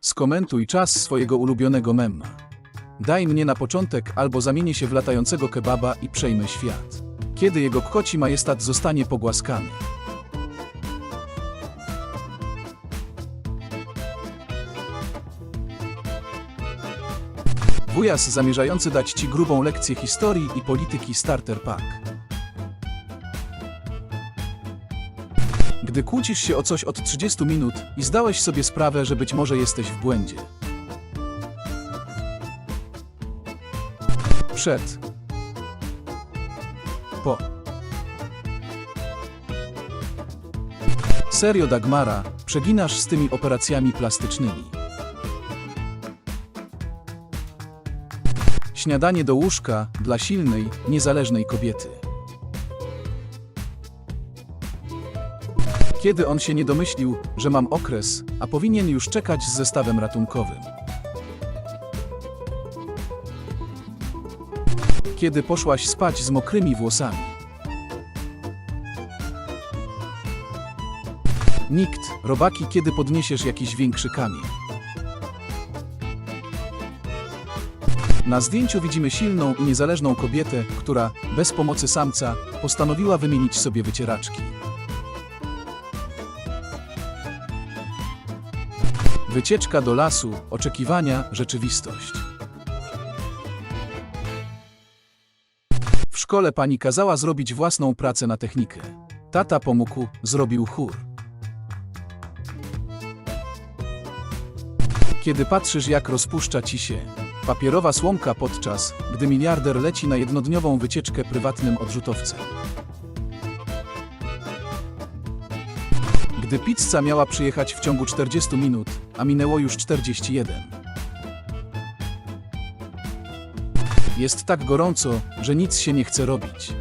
Skomentuj czas swojego ulubionego mema. Daj mnie na początek albo zamienię się w latającego kebaba i przejmę świat. Kiedy jego koci majestat zostanie pogłaskany. Wujas zamierzający dać ci grubą lekcję historii i polityki Starter Pack. Gdy kłócisz się o coś od 30 minut i zdałeś sobie sprawę, że być może jesteś w błędzie. Przed. Po. Serio Dagmara, przeginasz z tymi operacjami plastycznymi. Śniadanie do łóżka dla silnej, niezależnej kobiety. Kiedy on się nie domyślił, że mam okres, a powinien już czekać z zestawem ratunkowym. Kiedy poszłaś spać z mokrymi włosami. Nikt, robaki, kiedy podniesiesz jakiś większy kamień. Na zdjęciu widzimy silną i niezależną kobietę, która, bez pomocy samca, postanowiła wymienić sobie wycieraczki. Wycieczka do lasu, oczekiwania, rzeczywistość. W szkole pani kazała zrobić własną pracę na technikę. Tata pomógł, zrobił chór. Kiedy patrzysz, jak rozpuszcza ci się papierowa słomka podczas, gdy miliarder leci na jednodniową wycieczkę prywatnym odrzutowcem. Gdy pizza miała przyjechać w ciągu 40 minut, a minęło już 41. Jest tak gorąco, że nic się nie chce robić.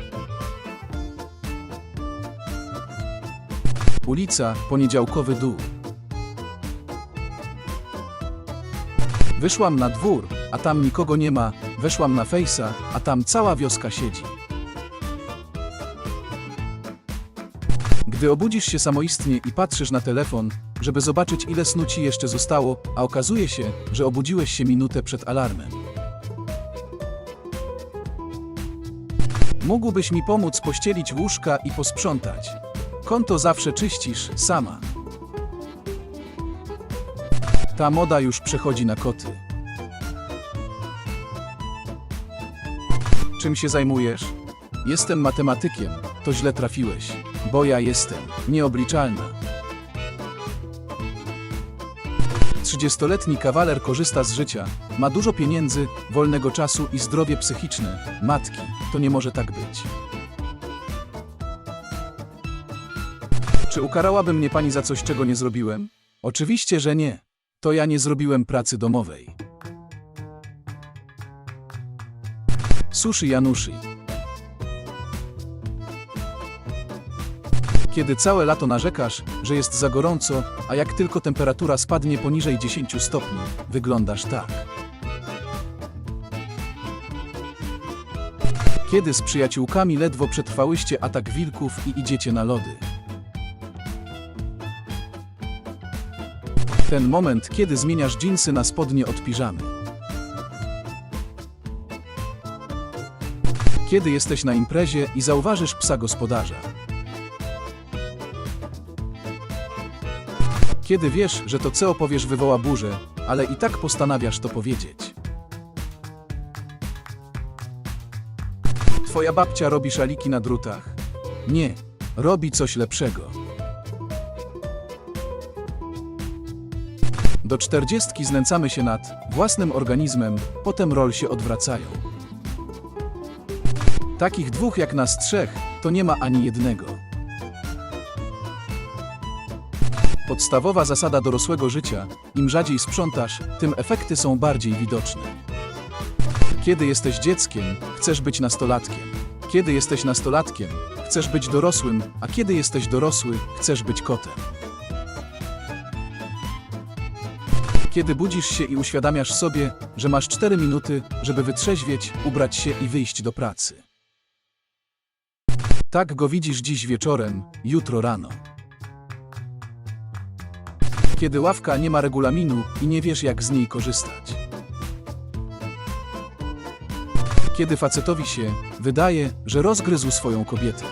Ulica, poniedziałkowy dół. Wyszłam na dwór, a tam nikogo nie ma, weszłam na fejsa, a tam cała wioska siedzi. Gdy obudzisz się samoistnie i patrzysz na telefon, żeby zobaczyć ile snu ci jeszcze zostało, a okazuje się, że obudziłeś się minutę przed alarmem. Mógłbyś mi pomóc pościelić łóżka i posprzątać. Konto zawsze czyścisz, sama. Ta moda już przechodzi na koty. Czym się zajmujesz? Jestem matematykiem. To źle trafiłeś, bo ja jestem nieobliczalna. 30-letni kawaler korzysta z życia, ma dużo pieniędzy, wolnego czasu i zdrowie psychiczne. Matki, to nie może tak być. Czy ukarałaby mnie pani za coś, czego nie zrobiłem? Oczywiście, że nie. To ja nie zrobiłem pracy domowej. Sushi Januszy. Kiedy całe lato narzekasz, że jest za gorąco, a jak tylko temperatura spadnie poniżej 10 stopni, wyglądasz tak. Kiedy z przyjaciółkami ledwo przetrwałyście atak wilków i idziecie na lody. Ten moment, kiedy zmieniasz dżinsy na spodnie od piżamy. Kiedy jesteś na imprezie i zauważysz psa gospodarza. Kiedy wiesz, że to co opowiesz wywoła burzę, ale i tak postanawiasz to powiedzieć. Twoja babcia robi szaliki na drutach. Nie, robi coś lepszego. Do czterdziestki znęcamy się nad własnym organizmem, potem rol się odwracają. Takich dwóch jak nas trzech, to nie ma ani jednego. Podstawowa zasada dorosłego życia: im rzadziej sprzątasz, tym efekty są bardziej widoczne. Kiedy jesteś dzieckiem, chcesz być nastolatkiem. Kiedy jesteś nastolatkiem, chcesz być dorosłym, a kiedy jesteś dorosły, chcesz być kotem. Kiedy budzisz się i uświadamiasz sobie, że masz 4 minuty, żeby wytrzeźwieć, ubrać się i wyjść do pracy. Tak go widzisz dziś wieczorem, jutro rano. Kiedy ławka nie ma regulaminu i nie wiesz jak z niej korzystać. Kiedy facetowi się wydaje, że rozgryzł swoją kobietę.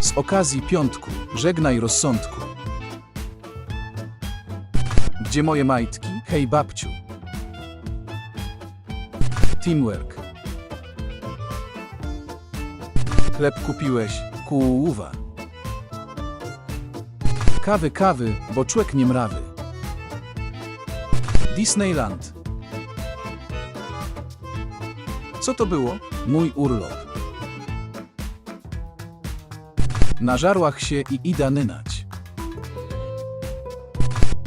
Z okazji piątku, żegnaj rozsądku. Gdzie moje majtki? Hej babciu. Teamwork. Chleb kupiłeś, kuuwa. Kawy, kawy, bo człek nie mrawy. Disneyland. Co to było? Mój urlop. Na żarłach się i ida nynać.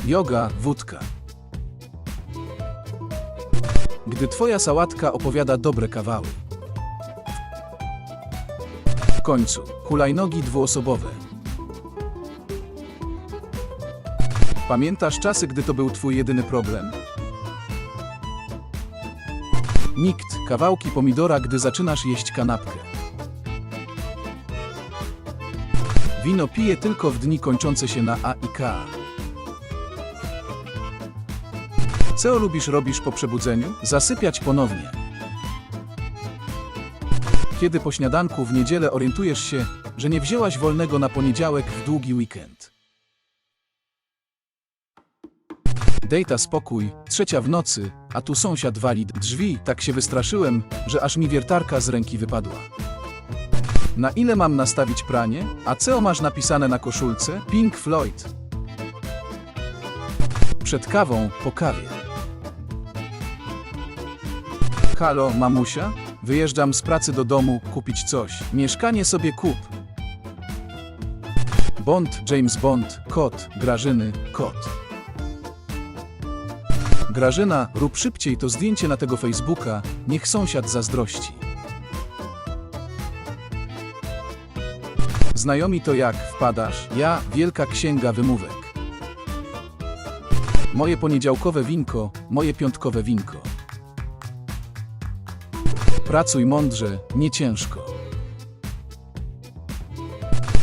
Yoga, wódka. Gdy twoja sałatka opowiada dobre kawały. W końcu, hulajnogi dwuosobowe. Pamiętasz czasy, gdy to był twój jedyny problem? Nikt, kawałki pomidora, gdy zaczynasz jeść kanapkę. Wino pije tylko w dni kończące się na A i K. Co lubisz robisz po przebudzeniu? Zasypiać ponownie. Kiedy po śniadanku w niedzielę orientujesz się, że nie wzięłaś wolnego na poniedziałek w długi weekend. Dejta spokój, trzecia w nocy, a tu sąsiad wali drzwi, tak się wystraszyłem, że aż mi wiertarka z ręki wypadła. Na ile mam nastawić pranie? A co masz napisane na koszulce? Pink Floyd. Przed kawą, po kawie. Halo, mamusia? Wyjeżdżam z pracy do domu, kupić coś. Mieszkanie sobie kup. Bond, James Bond, kot, Grażyny, kot. Grażyna, rób szybciej to zdjęcie na tego Facebooka, niech sąsiad zazdrości. Znajomi to jak wpadasz? Ja, wielka księga wymówek. Moje poniedziałkowe winko, moje piątkowe winko. Pracuj mądrze, nie ciężko.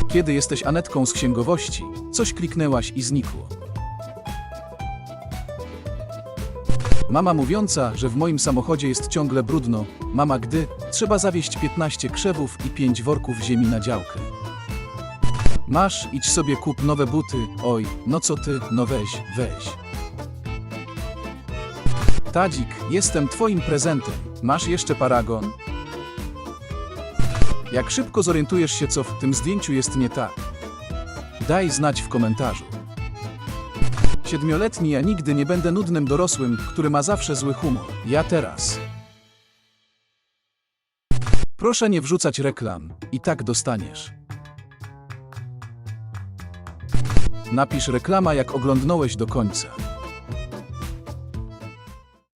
Kiedy jesteś Anetką z księgowości, coś kliknęłaś i znikło. Mama mówiąca, że w moim samochodzie jest ciągle brudno, mama gdy trzeba zawieźć 15 krzewów i 5 worków ziemi na działkę. Masz, idź sobie kup nowe buty, oj, no co ty, no weź, weź. Tadzik, jestem twoim prezentem. Masz jeszcze paragon? Jak szybko zorientujesz się, co w tym zdjęciu jest nie tak? Daj znać w komentarzu. Siedmioletni ja nigdy nie będę nudnym dorosłym, który ma zawsze zły humor. Ja teraz. Proszę nie wrzucać reklam, i tak dostaniesz. Napisz reklama, jak oglądnąłeś do końca.